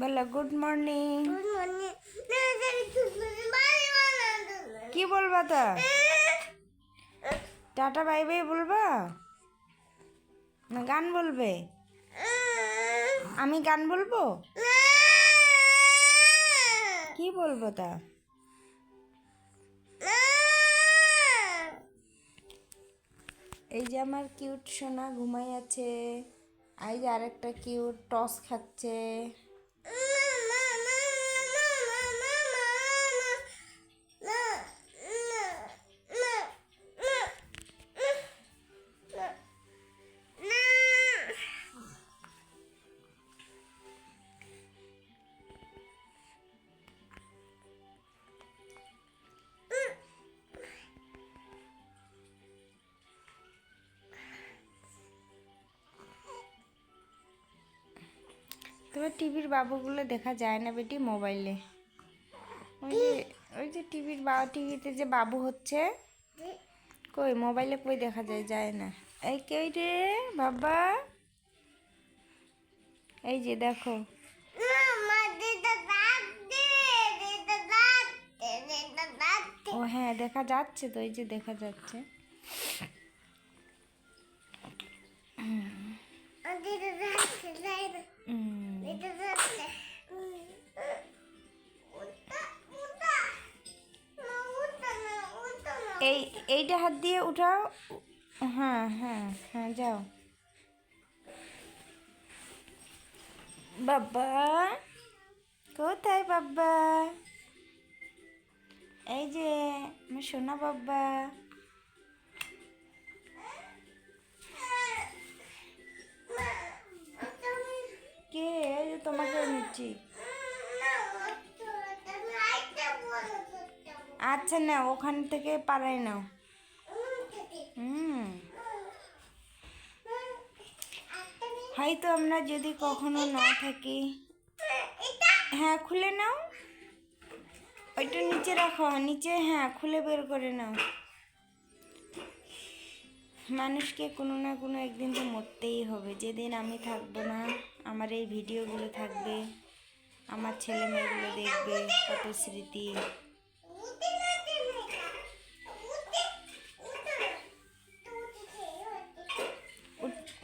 বলো good morning. কি বলবা তা? টাটা বাই বাই বলবা? না গান বলবে? আমি গান বলব? কি বলব তা? এই যে আমার কিউট সোনা ঘুমাই আছে এই যে আরেকটা কিউট টস খাচ্ছে। তবে টিভির বাবুগুলো দেখা যায় না বেটি মোবাইলে? ওই যে ওই যে টিভির বা টিভিতে যে বাবু হচ্ছে কই মোবাইলে কই দেখা যায় যায় না। এই কে রে বাবা? এই যে দেখো। ও হ্যাঁ দেখা যাচ্ছে তো এই যে দেখা যাচ্ছে। উম, এই, এইটা হাত দিয়ে উঠাও। হ্যাঁ হ্যাঁ হ্যাঁ যাও। বাবা কোথায় বাবা এই যে আমার সোনা বাবা কে? এই যে তোমাকে নিচ্ছি। আচ্ছা না ওখান থেকে পাড়ায় নাও। হয়তো আমরা যদি কখনো না থাকি। হ্যাঁ খুলে নাও। ওইটা নিচে রাখো, নিচে হ্যাঁ খুলে বের করে নাও। মানুষকে কোনো না কোনো একদিন তো মরতেই হবে। যেদিন আমি থাকব না, আমার এই ভিডিওগুলো থাকবে, আমার ছেলে মেয়েগুলো দেখবে, কত স্মৃতি।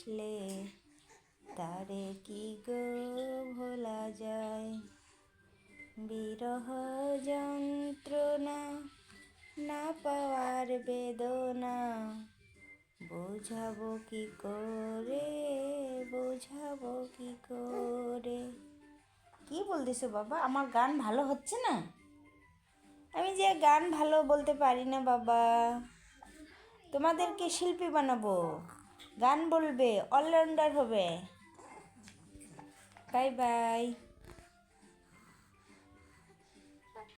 ভালোবাসলে তারে কি গো ভোলা যায়? বিরহ যন্ত্রণা না পাওয়ার বেদনা, বোঝাবো কি করে, বোঝাবো কি করে? কি বলতেছো বাবা? আমার গান ভালো হচ্ছে না? আমি যে গান ভালো বলতে পারি না বাবা। তোমাদেরকে শিল্পী বানাবো। গান বলবে অলরাউন্ডার হবে। Bye bye